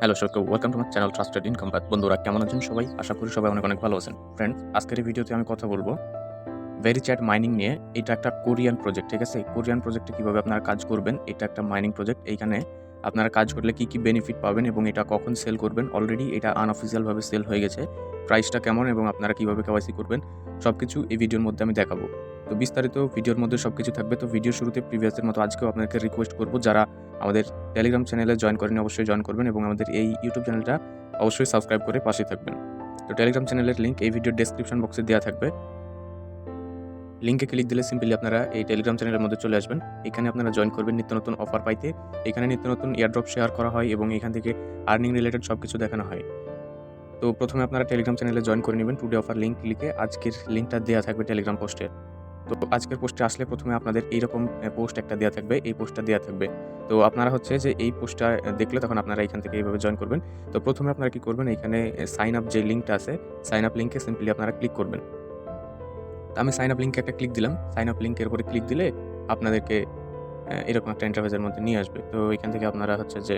Hello Saikat welcome to my channel trusted income path বন্ধুরা, কেমন আছেন সবাই? আশা করি সবাই অনেক অনেক ভালো আছেন। ফ্রেন্ডস আজকের এই ভিডিওতে আমি কথা বলব ভেরি চ্যাট মাইনিং নিয়ে। এটা একটা কোরিয়ান প্রজেক্ট ঠিক আছে? কোরিয়ান প্রজেক্টে কীভাবে আপনারা কাজ করবেন? এটা একটা মাইনিং প্রজেক্ট এইখানে আপনারা কাজ করলে কি কি বেনিফিট পাবেন এবং এটা কখন সেল করবেন? অলরেডি এটা আনঅফিসিয়ালভাবে সেল হয়ে গেছে। প্রাইসটা কেমন এবং আপনারা কীভাবে কেওয়াইসি করবেন? সব কিছু এই ভিডিওর মধ্যে আমি দেখাবো। তো বিস্তারিত ভিডিওর মধ্যে সব কিছু থাকবে। তো ভিডিও শুরুতে প্রিভিয়াসের মতো আজকেও আপনাকে রিকোয়েস্ট করব, যারা আমাদের টেলিগ্রাম চ্যানেলে জয়েন করেন অবশ্যই জয়েন করবেন এবং আমাদের এই ইউটিউব চ্যানেলটা অবশ্যই সাবস্ক্রাইব করে পাশে থাকবেন। তো টেলিগ্রাম চ্যানেলের লিঙ্ক এই ভিডিওর ডেসক্রিপশন বক্সে দেওয়া থাকবে। লিঙ্কে ক্লিক দিলে সিম্পলি আপনারা এই টেলিগ্রাম চ্যানেলের মধ্যে চলে আসবেন। এখানে আপনারা জয়েন করবেন নিত্য নতুন অফার পাইতে। এখানে নিত্য নতুন এয়ারড্রপ শেয়ার করা হয় এবং এখান থেকে আর্নিং রিলেটেড সব কিছু দেখানো হয়। তো প্রথমে আপনারা টেলিগ্রাম চ্যানেলে জয়েন করে নেবেন। টুডে অফার লিঙ্ক ক্লিকে আজকের লিঙ্কটা দেওয়া থাকবে টেলিগ্রাম পোস্টে তো আজকের পোস্টে আসলে প্রথমে আপনাদের এইরকম পোস্ট একটা দেওয়া থাকবে, এই পোস্টটা দেওয়া থাকবে। তো আপনারা হচ্ছে যে এই পোস্টটা দেখলে তখন আপনারা এখান থেকে এইভাবে জয়েন করবেন। তো প্রথমে আপনারা কি করবেন, এখানে সাইন আপ যে লিঙ্কটা আছে সাইন আপ লিঙ্কে সিম্পলি আপনারা ক্লিক করবেন। তো আমি সাইন আপ লিঙ্কে একটা ক্লিক দিলাম। সাইন আপ লিঙ্কের উপরে ক্লিক দিলে আপনাদেরকে এরকম একটা ইন্টারভেজের মধ্যে নিয়ে আসবে। তো এখান থেকে আপনারা হচ্ছে যে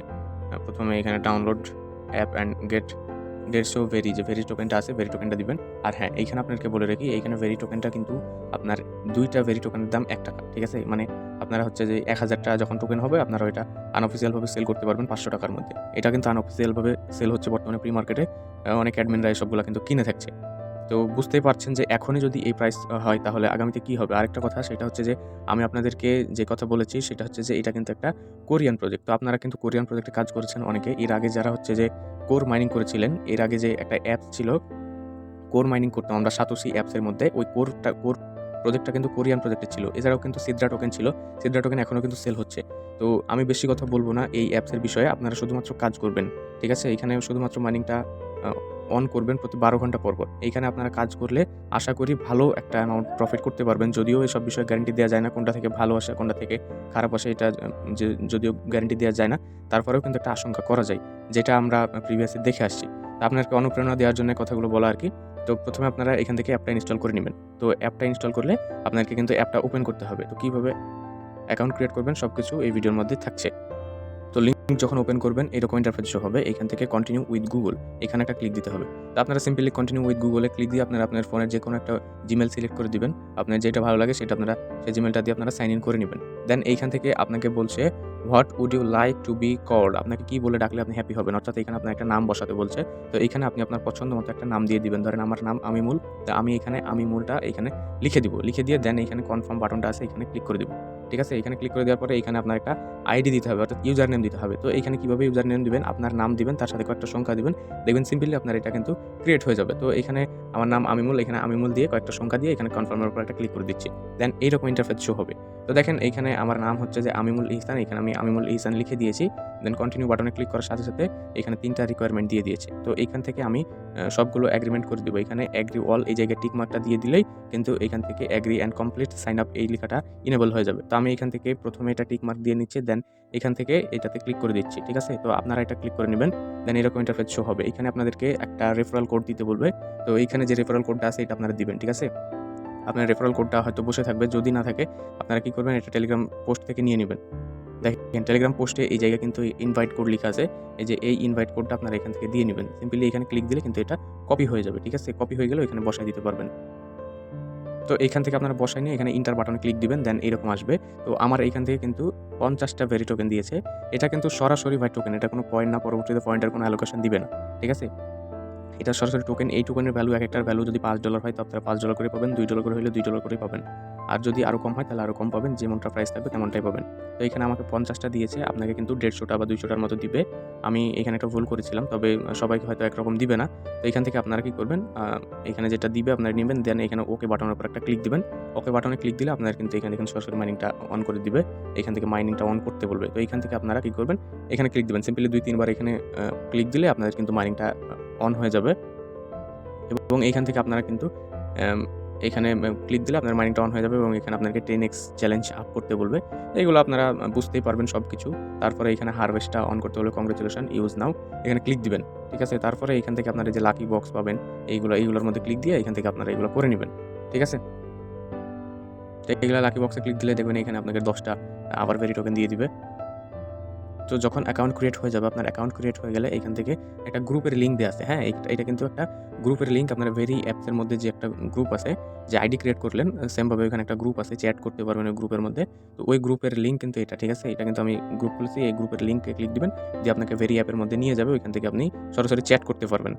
প্রথমে এখানে download app and get get show very যে ভেরি টোকেনটা আছে, ভেরি টোকেনটা দিবেন। আর হ্যাঁ এইখানে আপনাকে বলে রাখি, এইখানে ভেরি টোকেনটা কিন্তু আপনার দুইটা ভেরি টোকেনের দাম এক টাকা, ঠিক আছে? মানে আপনারা হচ্ছে যে এক হাজার টাকা যখন টোকেন হবে, আপনারা ওইটা আনঅফিসিয়ালভাবে সেল করতে পারবেন পাঁচশো টাকার মধ্যে। এটা কিন্তু আনঅফিসিয়ালভাবে সেল হচ্ছে বর্তমানে প্রি মার্কেটে অনেক অ্যাডমিনরা এসবগুলো কিন্তু কিনে থাকছে। তো বুঝতেই পারছেন যে এখনই যদি এই প্রাইস হয় তাহলে আগামীতে কি হবে? আরেকটা কথা সেটা হচ্ছে যে আমি আপনাদেরকে যে কথা বলেছি সেটা হচ্ছে যে এটা কিন্তু একটা কোরিয়ান প্রজেক্ট তো আপনারা কিন্তু কোরিয়ান প্রজেক্টে কাজ করেছেন অনেকে। এর আগে যারা হচ্ছে যে কোর মাইনিং করেছিলেন, এর আগে যে একটা অ্যাপ ছিল কোর মাইনিং করতাম আমরা সাতোশি অ্যাপসের মধ্যে, ওই কোরটা কোর প্রজেক্টটা কিন্তু কোরিয়ান প্রজেক্টে ছিল। এছাড়াও কিন্তু সিদ্রা টোকেন ছিল। সিদ্রা টোকেন এখনও কিন্তু সেল হচ্ছে। তো আমি বেশি কথা বলব না এই অ্যাপসের বিষয়ে। আপনারা শুধুমাত্র কাজ করবেন, ঠিক আছে? এখানে শুধুমাত্র মাইনিংটা অন করবেন প্রতি বারো ঘণ্টা পর পর। এইখানে আপনারা কাজ করলে আশা করি ভালো একটা অ্যামাউন্ট প্রফিট করতে পারবেন। যদিও এসব বিষয়ে গ্যারান্টি দেওয়া যায় না কোনটা থেকে ভালো আসে, কোনটা থেকে খারাপ আসে এটা যে, যদিও গ্যারান্টি দেওয়া যায় না, তারপরেও কিন্তু একটা আশঙ্কা করা যায়, যেটা আমরা প্রিভিয়াসে দেখে আসছি। তা আপনাকে অনুপ্রেরণা দেওয়ার জন্য কথাগুলো বলা আর কি। তো প্রথমে আপনারা এখান থেকে অ্যাপটা ইনস্টল করে নেবেন। তো অ্যাপটা ইনস্টল করলে আপনাকে কিন্তু অ্যাপটা ওপেন করতে হবে। তো কীভাবে অ্যাকাউন্ট ক্রিয়েট করবেন সব কিছু এই ভিডিওর মধ্যে থাকছে। তো লিঙ্ক যখন ওপেন করবেন, এরকম ইন্টারফেস হবে। এখান থেকে কন্টিনিউ উইথ গুগল এখানে একটা ক্লিক দিতে হবে। তো আপনারা সিম্পলি কন্টিনিউ উইথ গুগলে ক্লিক দিয়ে আপনারা আপনার ফোনের যে কোনো একটা জিমেল সিলেক্ট করে দিবেন। আপনার যেটা ভালো লাগে সেটা আপনারা সেই জিমেলটা দিয়ে আপনারা সাইন ইন করে নেবেন। দেন এইখান থেকে আপনাকে বলছে what would you like to be called আপনাকে কি বলে ডাকলে আপনি হ্যাপি হবেন? অর্থাৎ এখানে আপনার একটা নাম বসাতে বলছে। তো এখানে আপনি আপনার পছন্দ মতো একটা নাম দিয়ে দিবেন। ধরেন আমার নাম আমিমুল। তো আমি এখানে আমিমুলটা এখানে লিখে দিব। লিখে দিয়ে দেন এখানে কনফার্ম বাটনটা আছে, এখানে ক্লিক করে দিব। ঠিক আছে? এখানে ক্লিক করে দেওয়ার পরে এখানে আপনার একটা আইডি দিতে হবে, অর্থাৎ ইউজার নেম দিতে হবে। তো এখানে কীভাবে ইউজার নেম দিবেন? আপনার নাম দিবেন, তার সাথে কয়েকটা সংখ্যা দিবেন। দেখবেন সিম্পলি আপনার এটা কিন্তু ক্রিয়েট হয়ে যাবে। তো এখানে আমার নাম আমিমুল, এখানে আমিমুল দিয়ে কয়েকটা সংখ্যা দিয়ে এখানে কনফার্মের উপর একটা ক্লিক করে দিচ্ছি। দেন এইরকম ইন্টারফেস শো হবে। তো দেখেন, এখানে আমার নাম হচ্ছে যে আমিমুল ইহসান, এখানে আমি আমিমুল ইহসান লিখে দিয়েছি। দেন কন্টিনিউ বাটনে ক্লিক করার সাথে সাথে এখানে তিনটা রিকোয়ারমেন্ট দিয়ে দিয়েছে। তো এখান থেকে আমি সবগুলো অ্যাগ্রিমেন্ট করে দেবো। এখানে অ্যাগ্রি অল এই জায়গায় টিক মার্কটা দিয়ে দিলেই কিন্তু এখান থেকে agree and complete sign up এই লেখাটা ইনেবল হয়ে যাবে। তো আমি এখান থেকে প্রথমে এটা টিক মার্ক দিয়ে নিচ্ছি দেন এখান থেকে এটাতে ক্লিক করে দিচ্ছি, ঠিক আছে? তো আপনারা এটা ক্লিক করে নেবেন দেন এরকম ইন্টারফেস শো হবে। এখানে আপনাদেরকে একটা রেফারেল কোড দিতে বলবে। তো এইখানে যে রেফারেল কোডটা আছে, এটা আপনারা দিবেন, ঠিক আছে? আপনার রেফারেল কোডটা হয়তো বসে থাকবে, যদি না থাকে, আপনারা কি করবেন, এটা টেলিগ্রাম পোস্ট থেকে নিয়ে নেবেন। দেখেন টেলিগ্রাম পোস্টে এই জায়গায় কিন্তু ইনভাইট কোড লেখা আছে, এই যে এই ইনভাইট কোডটা আপনারা এখান থেকে দিয়ে নেবেন। সিম্পলি এখানে ক্লিক দিলে কিন্তু এটা কপি হয়ে যাবে, ঠিক আছে? কপি হয়ে গেলে এখানে বসাই দিতে পারবেন। তো এখান থেকে আপনারা বসাই নিয়ে এখানে ইন্টার বাটনে ক্লিক দিবেন দেন এরকম আসবে। তো আমার এইখান থেকে কিন্তু পঞ্চাশটা ভেরি টোকেন দিয়েছে। এটা কিন্তু সরাসরি ভাই টোকেন এটা কোনো পয়েন্ট না, পরবর্তীতে পয়েন্টের কোনো অ্যালোকেশন দিবে না, ঠিক আছে? এটা সরাসরি টোকেন এই টোকেনের ভ্যালু এক একটার ভ্যালু যদি পাঁচ ডলার হয়, তো আপনারা পাঁচ ডলার করে পাবেন, দুই ডলার করে হলে দুই ডলার করে পাবেন। আর যদি আরও কম হয়, তাহলে আরও কম পাবেন। যেমনটা প্রাইস থাকবে, তেমনটাই পাবেন। তো এখানে আমাকে পঞ্চাশটা দিয়েছে, আপনাকে কিন্তু দেড়শোটা বা দুইশোটার মতো দিবে। আমি এখানে একটা ভুল করেছিলাম, তবে সবাইকে হয়তো একরকম দিবে না। তো এখান থেকে আপনারা কি করবেন এখানে যেটা দিবে আপনারা নেবেন দেন এখানে ওকে বাটনের উপর একটা ক্লিক দিবেন। ওকে বাটনে ক্লিক দিলে আপনার কিন্তু এখানে এখানে সরাসরি মাইনিংটা অন করে দিবে। এখান থেকে মাইনিংটা অন করতে বলবে। তো এখান থেকে আপনারা কি করবেন, এখানে ক্লিক দিবেন। সিম্পলি দুই, তিনবার এখানে ক্লিক দিলে আপনাদের কিন্তু মাইনিংটা অন হয়ে যাবে। এবং এইখান থেকে আপনারা কিন্তু এখানে ক্লিক দিলে আপনার মাইনিংটা অন হয়ে যাবে এবং এখানে আপনাকে টেন এক্স চ্যালেঞ্জ আপ করতে বলবে। এগুলো আপনারা বুঝতেই পারবেন সব কিছু তারপরে এখানে হারভেস্টটা অন করতে হলে কংগ্রেচুলেশন ইউজ নাও এখানে ক্লিক দিবেন, ঠিক আছে? তারপরে এখান থেকে আপনারা যে লাকি বক্স পাবেন, এইগুলো, এইগুলোর মধ্যে ক্লিক দিয়ে এখান থেকে আপনারা এগুলো করে নেবেন, ঠিক আছে? তো এগুলো লাকি বক্সে ক্লিক দিলে দেখবেন এখানে আপনাকে দশটা আবার ভেরি টোকেন দিয়ে দিবে। তো যখন অ্যাকাউন্ট ক্রিয়েট হয়ে যাবে, আপনার অ্যাকাউন্ট ক্রিয়েট হয়ে গেলে এখান থেকে একটা গ্রুপের লিঙ্ক দেওয়া আছে। হ্যাঁ এটা- কিন্তু একটা গ্রুপের লিঙ্ক আপনার ভেরি অ্যাপসের মধ্যে যে একটা গ্রুপ আছে, যে আইডি ক্রিয়েট করলেন সেমভাবে ওইখানে একটা গ্রুপ আছে চ্যাট করতে পারবেন ওই গ্রুপের মধ্যে। তো ওই গ্রুপের লিঙ্ক কিন্তু এটা, ঠিক আছে? এটা কিন্তু আমি গ্রুপ খুলেছি, এই গ্রুপের লিঙ্কে ক্লিক দিবেন যে আপনাকে ভেরি অ্যাপের মধ্যে নিয়ে যাবে, ওইখান থেকে আপনি সরাসরি চ্যাট করতে পারবেন।